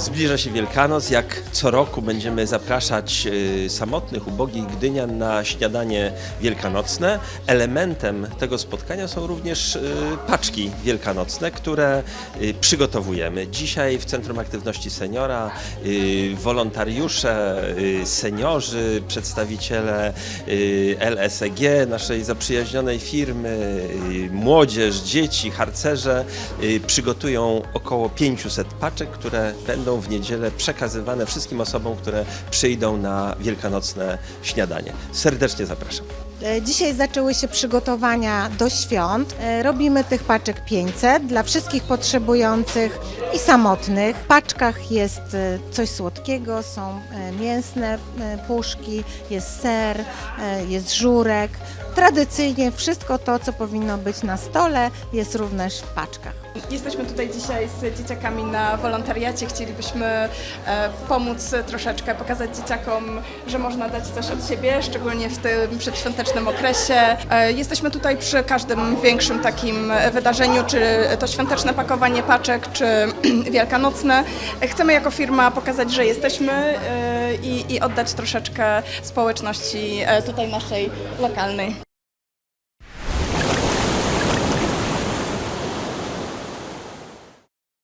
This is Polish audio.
Zbliża się Wielkanoc. Jak co roku będziemy zapraszać y, samotnych, ubogich Gdynian na śniadanie wielkanocne. Elementem tego spotkania są również y, paczki wielkanocne, które y, przygotowujemy. Dzisiaj w Centrum Aktywności Seniora wolontariusze, seniorzy, przedstawiciele LSEG, naszej zaprzyjaźnionej firmy, młodzież, dzieci, harcerze przygotują około 500 paczek, które będą w niedzielę przekazywane wszystkim osobom, które przyjdą na wielkanocne śniadanie. Serdecznie zapraszam. E, Dzisiaj zaczęły się przygotowania do świąt. E, Robimy tych paczek 500 dla wszystkich potrzebujących i samotnych. W paczkach jest e, coś słodkiego, są mięsne puszki, jest ser, jest żurek. Tradycyjnie wszystko to, co powinno być na stole, jest również w paczkach. Jesteśmy tutaj dzisiaj z dzieciakami na wolontariacie. Chcielibyśmy pomóc troszeczkę, pokazać dzieciakom, że można dać coś od siebie, szczególnie w tym przedświątecznym okresie. E, Jesteśmy tutaj przy każdym większym takim wydarzeniu, czy to świąteczne pakowanie paczek, czy wielkanocne. Chcemy jako firma pokazać, że jesteśmy e, i, i oddać troszeczkę społeczności e, tutaj naszej lokalnej.